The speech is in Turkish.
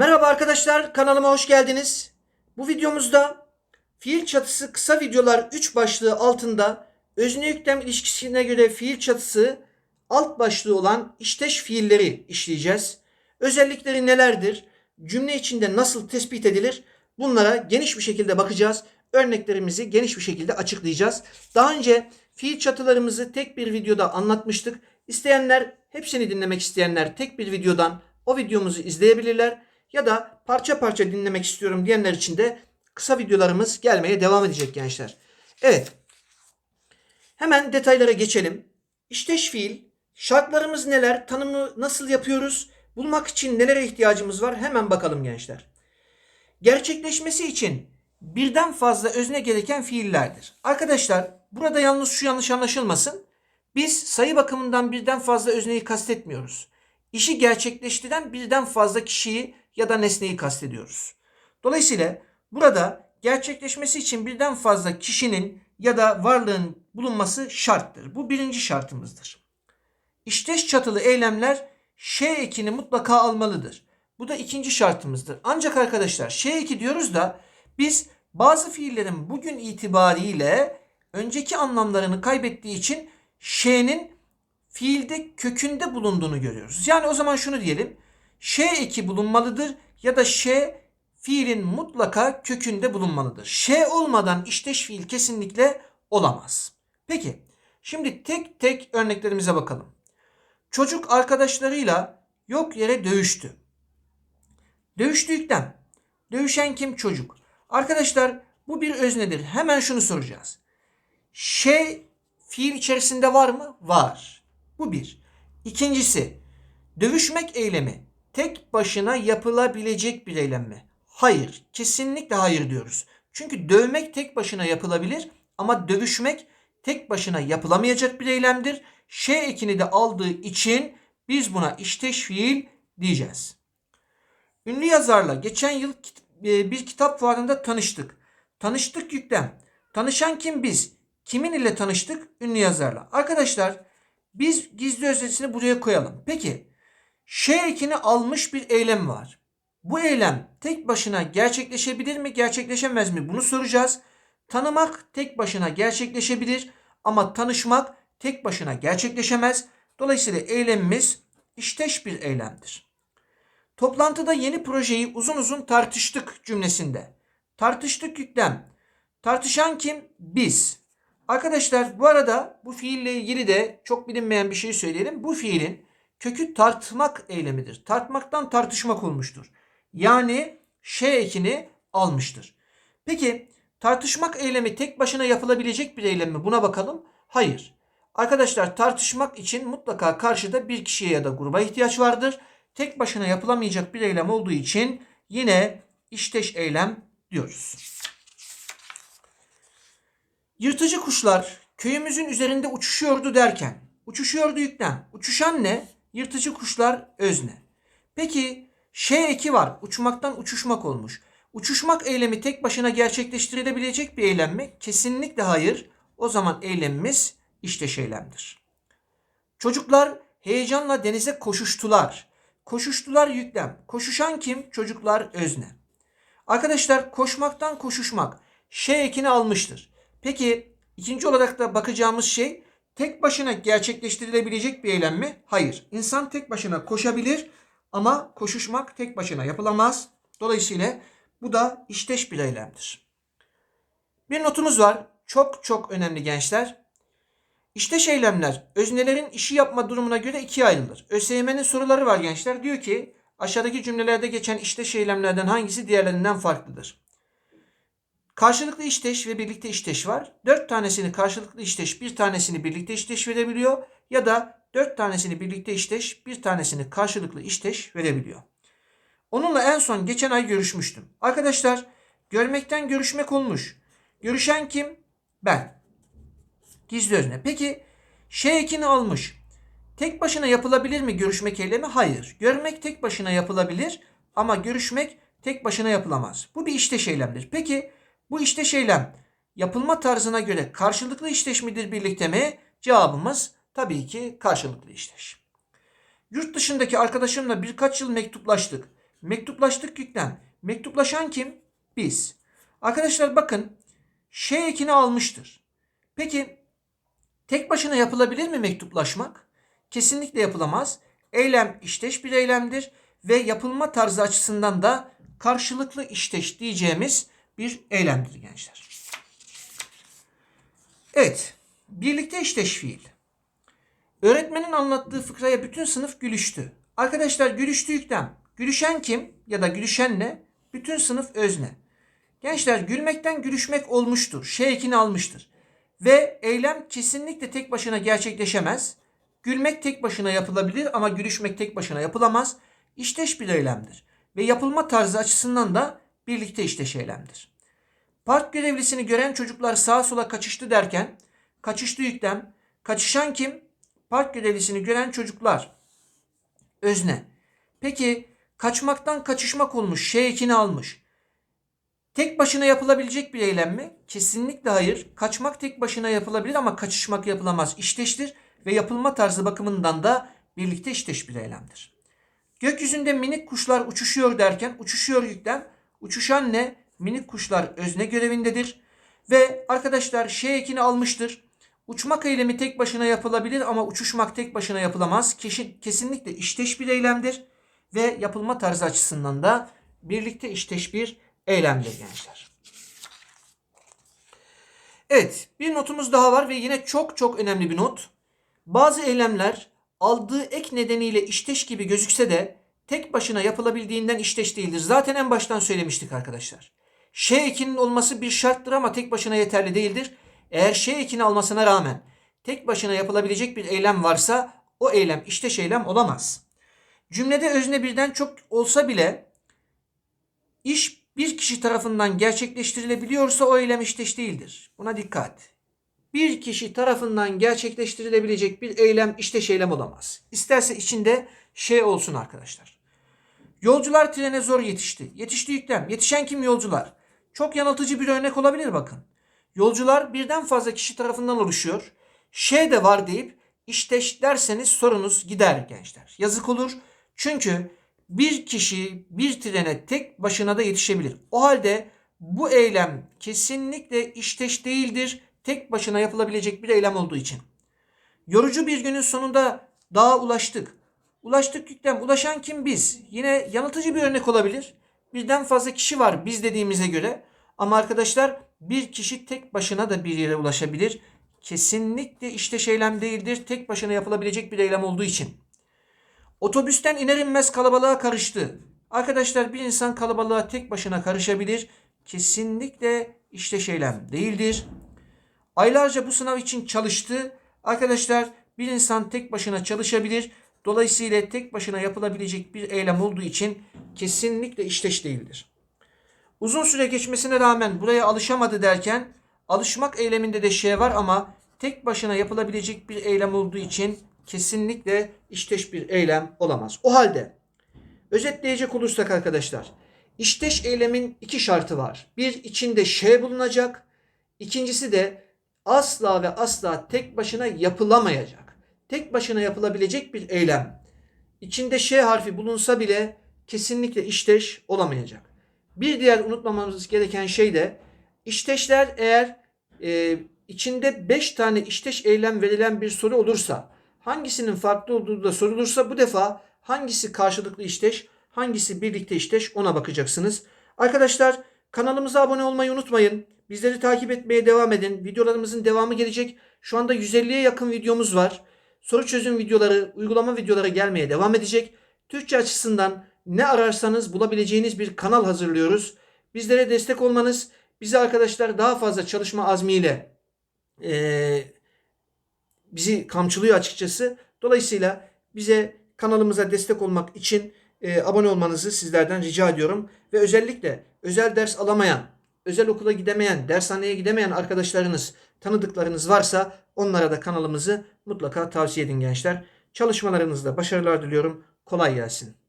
Merhaba arkadaşlar kanalıma hoş geldiniz. Bu videomuzda fiil çatısı kısa videolar 3 başlığı altında özne yüklem ilişkisine göre fiil çatısı alt başlığı olan işteş fiilleri işleyeceğiz. Özellikleri nelerdir? Cümle içinde nasıl tespit edilir? Bunlara geniş bir şekilde bakacağız. Örneklerimizi geniş bir şekilde açıklayacağız. Daha önce fiil çatılarımızı tek bir videoda anlatmıştık. İsteyenler, hepsini dinlemek isteyenler tek bir videodan o videomuzu izleyebilirler. Ya da parça parça dinlemek istiyorum diyenler için de kısa videolarımız gelmeye devam edecek gençler. Evet. Hemen detaylara geçelim. İşteş fiil, şartlarımız neler, tanımı nasıl yapıyoruz, bulmak için nelere ihtiyacımız var hemen bakalım gençler. Gerçekleşmesi için birden fazla özne gereken fiillerdir. Arkadaşlar burada yalnız şu yanlış anlaşılmasın. Biz sayı bakımından birden fazla özneyi kastetmiyoruz. İşi gerçekleştiren birden fazla kişiyi ya da nesneyi kastediyoruz. Dolayısıyla burada gerçekleşmesi için birden fazla kişinin ya da varlığın bulunması şarttır. Bu birinci şartımızdır. İşteş çatılı eylemler ş ekini mutlaka almalıdır. Bu da ikinci şartımızdır. Ancak arkadaşlar ş eki diyoruz da biz bazı fiillerin bugün itibariyle önceki anlamlarını kaybettiği için ş'nin fiilde kökünde bulunduğunu görüyoruz. Yani o zaman şunu diyelim. Ş eki bulunmalıdır ya da ş fiilin mutlaka kökünde bulunmalıdır. Ş olmadan işteş fiil kesinlikle olamaz. Peki şimdi tek tek örneklerimize bakalım. Çocuk arkadaşlarıyla yok yere dövüştü. Dövüştü yüklem. Dövüşen kim? Çocuk. Arkadaşlar bu bir öznedir. Hemen şunu soracağız. Ş fiil içerisinde var mı? Var. Bu bir. İkincisi, dövüşmek eylemi tek başına yapılabilecek bir eylem mi? Hayır. Kesinlikle hayır diyoruz. Çünkü dövmek tek başına yapılabilir ama dövüşmek tek başına yapılamayacak bir eylemdir. Ş ekini de aldığı için biz buna işteş fiil diyeceğiz. Ünlü yazarla geçen yıl e, bir kitap fuarında tanıştık. Tanıştık yüklem. Tanışan kim biz? Kimin ile tanıştık? Ünlü yazarla. Arkadaşlar biz gizli özetini buraya koyalım. Peki Ş ekini almış bir eylem var. Bu eylem tek başına gerçekleşebilir mi, gerçekleşemez mi? Bunu soracağız. Tanımak tek başına gerçekleşebilir ama tanışmak tek başına gerçekleşemez. Dolayısıyla eylemimiz işteş bir eylemdir. Toplantıda yeni projeyi uzun uzun tartıştık cümlesinde. Tartıştık yüklem. Tartışan kim? Biz. Arkadaşlar bu arada bu fiille ilgili de çok bilinmeyen bir şey söyleyelim. Bu fiilin kökü tartmak eylemidir. Tartmaktan tartışmak olmuştur. Yani ş ekini almıştır. Peki tartışmak eylemi tek başına yapılabilecek bir eylem mi? Buna bakalım. Hayır. Arkadaşlar tartışmak için mutlaka karşıda bir kişiye ya da gruba ihtiyaç vardır. Tek başına yapılamayacak bir eylem olduğu için yine işteş eylem diyoruz. Yırtıcı kuşlar köyümüzün üzerinde uçuşuyordu derken uçuşuyordu yüklem. Uçuşan ne? Yırtıcı kuşlar özne. Peki Ş eki var. Uçmaktan uçuşmak olmuş. Uçuşmak eylemi tek başına gerçekleştirilebilecek bir eylem mi? Kesinlikle hayır. O zaman eylemimiz işteş eylemdir. Çocuklar heyecanla denize koşuştular. Koşuştular yüklem. Koşuşan kim? Çocuklar özne. Arkadaşlar koşmaktan koşuşmak Ş ekini almıştır. Peki ikinci olarak da bakacağımız şey tek başına gerçekleştirilebilecek bir eylem mi? Hayır. İnsan tek başına koşabilir ama koşuşmak tek başına yapılamaz. Dolayısıyla bu da işteş bir eylemdir. Bir notumuz var. Çok çok önemli gençler. İşteş eylemler öznelerin işi yapma durumuna göre ikiye ayrılır. ÖSYM'nin soruları var gençler. Diyor ki aşağıdaki cümlelerde geçen işteş eylemlerden hangisi diğerlerinden farklıdır? Karşılıklı işteş ve birlikte işteş var. Dört tanesini karşılıklı işteş, bir tanesini birlikte işteş verebiliyor. Ya da dört tanesini birlikte işteş, bir tanesini karşılıklı işteş verebiliyor. Onunla en son geçen ay görüşmüştüm. Arkadaşlar görmekten görüşmek olmuş. Görüşen kim? Ben. Gizli özne. Peki şey ekini almış. Tek başına yapılabilir mi görüşmek eylemi? Hayır. Görmek tek başına yapılabilir ama görüşmek tek başına yapılamaz. Bu bir işteş eylemdir. Peki bu işteş eylem yapılma tarzına göre karşılıklı işteş midir birlikte mi? Cevabımız tabii ki karşılıklı işteş. Yurt dışındaki arkadaşımla birkaç yıl mektuplaştık. Mektuplaştık yüklem. Mektuplaşan kim? Biz. Arkadaşlar bakın şey ekini almıştır. Peki tek başına yapılabilir mi mektuplaşmak? Kesinlikle yapılamaz. Eylem işteş bir eylemdir ve yapılma tarzı açısından da karşılıklı işteş diyeceğimiz bir eylemdir gençler. Evet, birlikte işteş fiil. Öğretmenin anlattığı fıkraya bütün sınıf gülüştü. Arkadaşlar gülüştü yüklem. Gülüşen kim ya da gülüşen ne? Bütün sınıf özne. Gençler gülmekten gülüşmek olmuştur. Ekini almıştır. Ve eylem kesinlikle tek başına gerçekleşemez. Gülmek tek başına yapılabilir ama gülüşmek tek başına yapılamaz. İşteş bir eylemdir. Ve yapılma tarzı açısından da birlikte işteş eylemdir. Park görevlisini gören çocuklar sağa sola kaçıştı derken kaçıştı yüklem. Kaçışan kim? Park görevlisini gören çocuklar. Özne. Peki kaçmaktan kaçışmak olmuş. Şey ekini almış. Tek başına yapılabilecek bir eylem mi? Kesinlikle hayır. Kaçmak tek başına yapılabilir ama kaçışmak yapılamaz. İşteştir ve yapılma tarzı bakımından da birlikte işteş bir eylemdir. Gökyüzünde minik kuşlar uçuşuyor derken uçuşuyor yüklem. Uçuşan ne? Minik kuşlar özne görevindedir. Ve arkadaşlar şey ekini almıştır. Uçmak eylemi tek başına yapılabilir ama uçuşmak tek başına yapılamaz. Kesin, kesinlikle işteş bir eylemdir. Ve yapılma tarzı açısından da birlikte işteş bir eylemdir gençler. Evet bir notumuz daha var ve yine çok çok önemli bir not. Bazı eylemler aldığı ek nedeniyle işteş gibi gözükse de tek başına yapılabildiğinden işteş değildir. Zaten en baştan söylemiştik arkadaşlar. Şey ekinin olması bir şarttır ama tek başına yeterli değildir. Eğer şey ekini almasına rağmen tek başına yapılabilecek bir eylem varsa o eylem işteş eylem olamaz. Cümlede özne birden çok olsa bile iş bir kişi tarafından gerçekleştirilebiliyorsa o eylem işteş değildir. Buna dikkat. Bir kişi tarafından gerçekleştirilebilecek bir eylem işteş eylem olamaz. İsterse içinde şey olsun arkadaşlar. Yolcular trene zor yetişti. Yetişti yüklem. Yetişen kim yolcular? Çok yanıltıcı bir örnek olabilir bakın. Yolcular birden fazla kişi tarafından oluşuyor. Şey de var deyip işteş derseniz sorunuz gider gençler. Yazık olur. Çünkü bir kişi bir trene tek başına da yetişebilir. O halde bu eylem kesinlikle işteş değildir. Tek başına yapılabilecek bir eylem olduğu için. Yorucu bir günün sonunda dağa ulaştık. Ulaştık yüklem. Ulaşan kim biz? Yine yanıltıcı bir örnek olabilir. Birden fazla kişi var biz dediğimize göre. Ama arkadaşlar bir kişi tek başına da bir yere ulaşabilir. Kesinlikle işteş eylem değildir. Tek başına yapılabilecek bir eylem olduğu için. Otobüsten iner inmez kalabalığa karıştı. Arkadaşlar bir insan kalabalığa tek başına karışabilir. Kesinlikle işteş eylem değildir. Aylarca bu sınav için çalıştı. Arkadaşlar bir insan tek başına çalışabilir. Dolayısıyla tek başına yapılabilecek bir eylem olduğu için kesinlikle işteş değildir. Uzun süre geçmesine rağmen buraya alışamadı derken alışmak eyleminde de şey var ama tek başına yapılabilecek bir eylem olduğu için kesinlikle işteş bir eylem olamaz. O halde özetleyecek olursak arkadaşlar işteş eylemin iki şartı var. Bir içinde şey bulunacak. İkincisi de asla ve asla tek başına yapılamayacak. Tek başına yapılabilecek bir eylem. İçinde şey harfi bulunsa bile kesinlikle işteş olamayacak. Bir diğer unutmamamız gereken şey de işteşler eğer e, içinde 5 tane işteş eylem verilen bir soru olursa hangisinin farklı olduğu da sorulursa bu defa hangisi karşılıklı işteş hangisi birlikte işteş ona bakacaksınız. Arkadaşlar kanalımıza abone olmayı unutmayın. Bizleri takip etmeye devam edin. Videolarımızın devamı gelecek. Şu anda 150'ye yakın videomuz var. Soru çözüm videoları, uygulama videoları gelmeye devam edecek. Türkçe açısından ne ararsanız bulabileceğiniz bir kanal hazırlıyoruz. Bizlere destek olmanız bizi arkadaşlar daha fazla çalışma azmiyle e, bizi kamçılıyor açıkçası. Dolayısıyla bize kanalımıza destek olmak için e, abone olmanızı sizlerden rica ediyorum. Ve özellikle özel ders alamayan, özel okula gidemeyen, dershaneye gidemeyen arkadaşlarınız, tanıdıklarınız varsa onlara da kanalımızı mutlaka tavsiye edin gençler. Çalışmalarınızda başarılar diliyorum. Kolay gelsin.